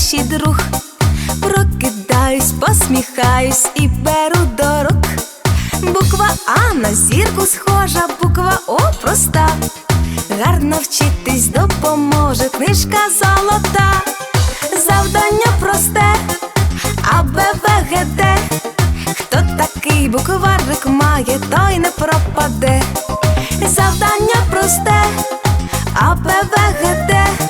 найкращий друг. Прокидаюсь, посміхаюсь і беру до рук. Буква А на зірку схожа, буква О проста. Гарно вчитись допоможе книжка золота. Завдання просте, А, Б. Хто такий букварик має, той не пропаде. Завдання просте, А, Б, В.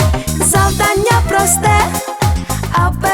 Завдання просте, А, Б,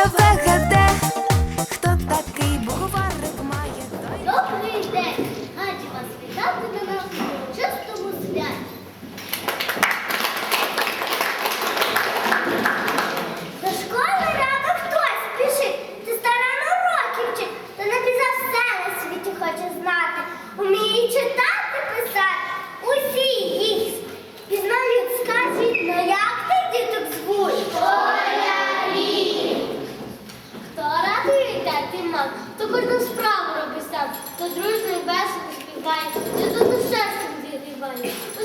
Thank you.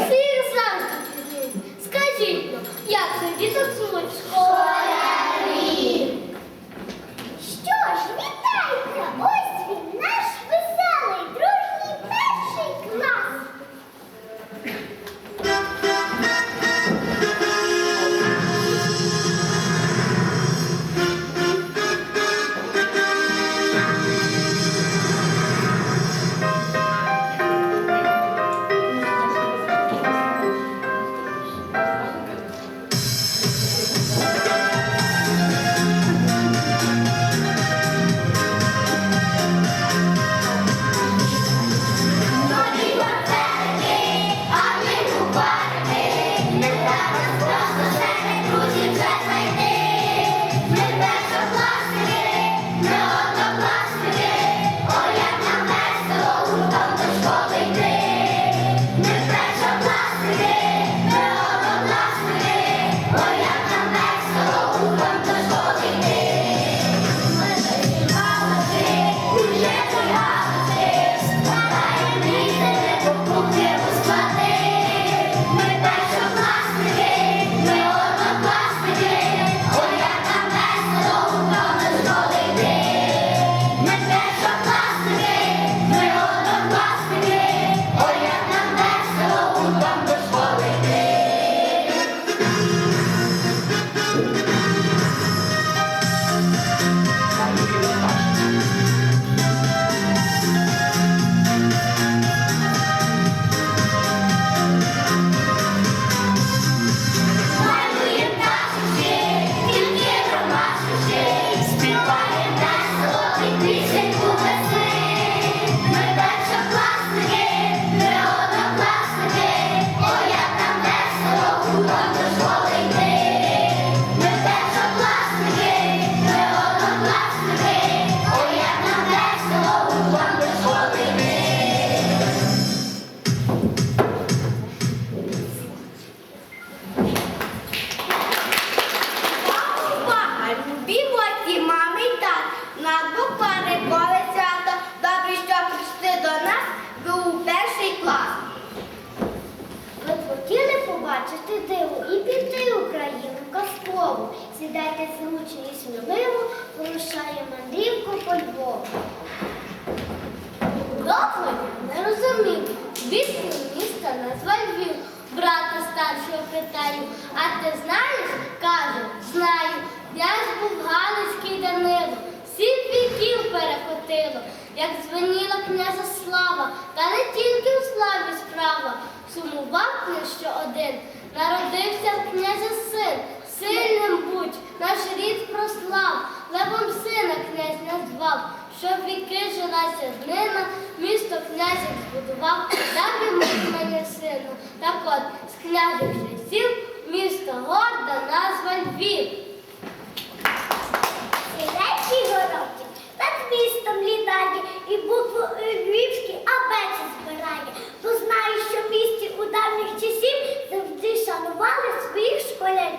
Старшого питаю, а ти знаєш? Каже, знаю. Князь був Галицький Данило, сім віків перекотило, як дзвеніла князя слава, та не тільки у славі справа. Сумував що один, народився в князя син, сильним будь, наш рід прослав, левом сина князь назвав, щоб віки жилася днина, місто князів збудував, дав йому сину. Так от, з княжих часів місто горда назва Львів. Сіречий горобчик над містом літає і букву львівські абеці збирає. Бо знаю, що в місті у давніх часів завжди шанували своїх школярів.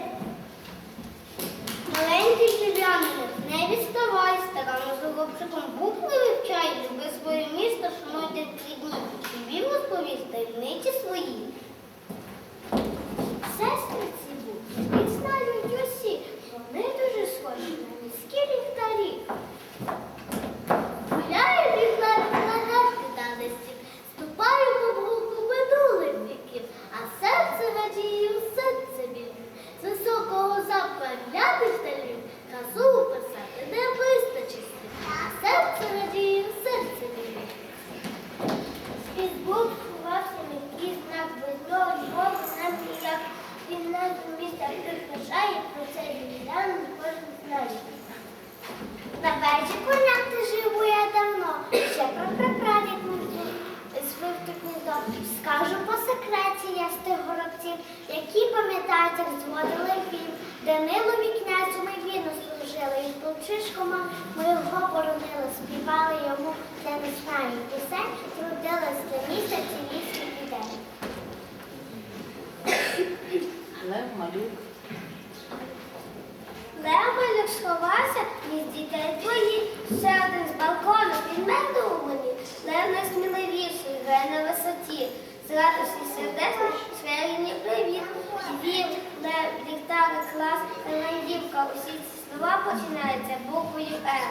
Маленький львів'янин, не відставай, старано з горобчиком букви вивчай, люби своє розповість таємниці свої. І ми його боронили, співали йому не знаю пісень, трудились для місяці вісім людей. Лев малюк. Левелик сховався із дітей твоїх, ще один з балкону під мене у мені. Лев найсміливіший, грає на висоті. З радості сердечно свяйні привіт. Вів, лев, ліхтарик, клас, ландівка. Усі ці слова починаються буквою Р.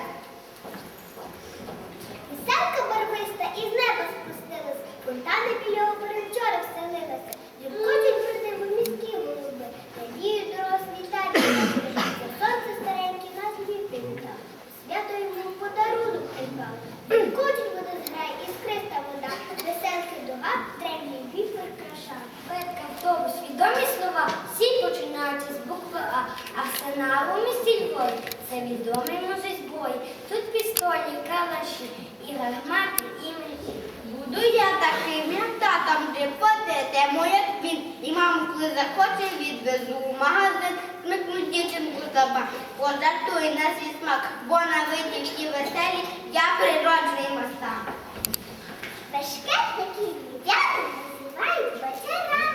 Веселка барвиста із неба спустилась, фонтани біля вчора вселилася. Любкотять бродив у міські голуби, надіють дорослі таті. Сонце стареньке нас вітинка, свято йому подарунок придбав. Любкотять вода зграє, іскриста вода, веселки дуга, древній вітер краша. Петка, автобус, відомі слова, всі починаються з букви А, а в Сенаву місті Львові це відомий зброї. Тут пістолі, калаші і гармати, і мечі. Буду я таким, як татом, де подете, як він. І маму, коли захоче, відвезу у магазин, смикну дівчинку за ба. Пожартуй на свій смак, бо на виді всі веселі, я природжений мастак. Башкетники львів'яни називають бацярами.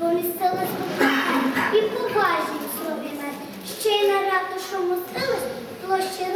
Помістили і поважні в слові мед. Ще й на ратушу мостились, площі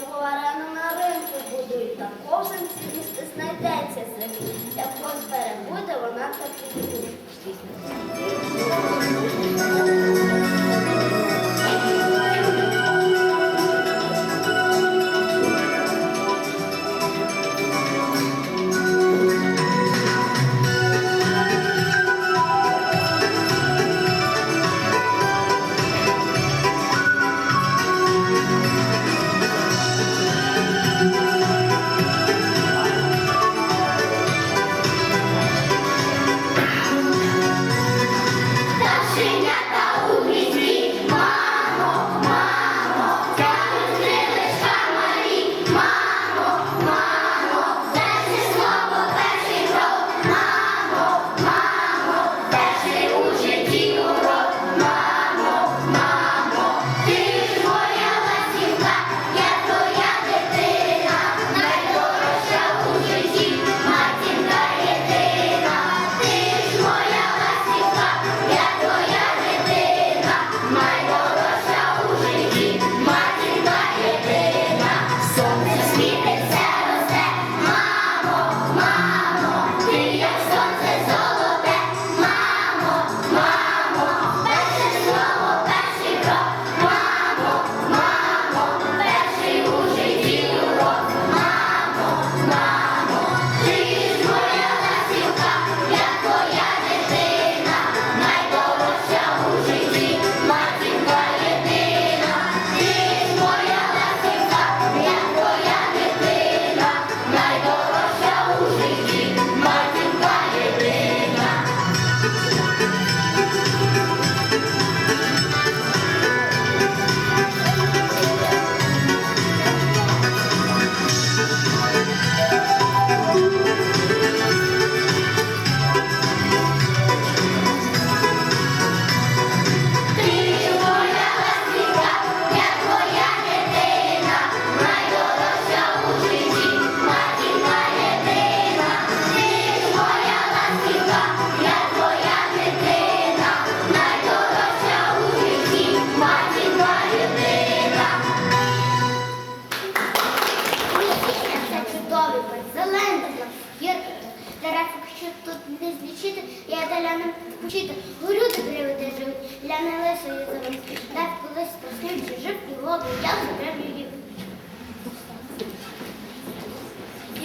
Довго арену на ринку будують, там ковзанці місце знайдеться землі. Як розбере буде, вона так і буде.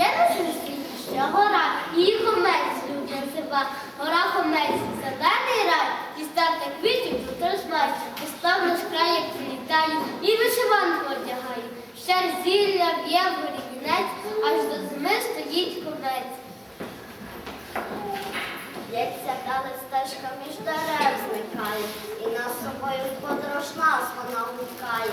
є на світі ще гора, її хомець любить себе, Гора хомець, зелений рай, і старта квітів тут розмай, і став наш край, як прилітає, і вишиванку одягає. Ще зілля б'є в горінець, аж до зими стоїть хомець. Лється та стежка між дерев зникає, і нас собою подорож нас вона гукає.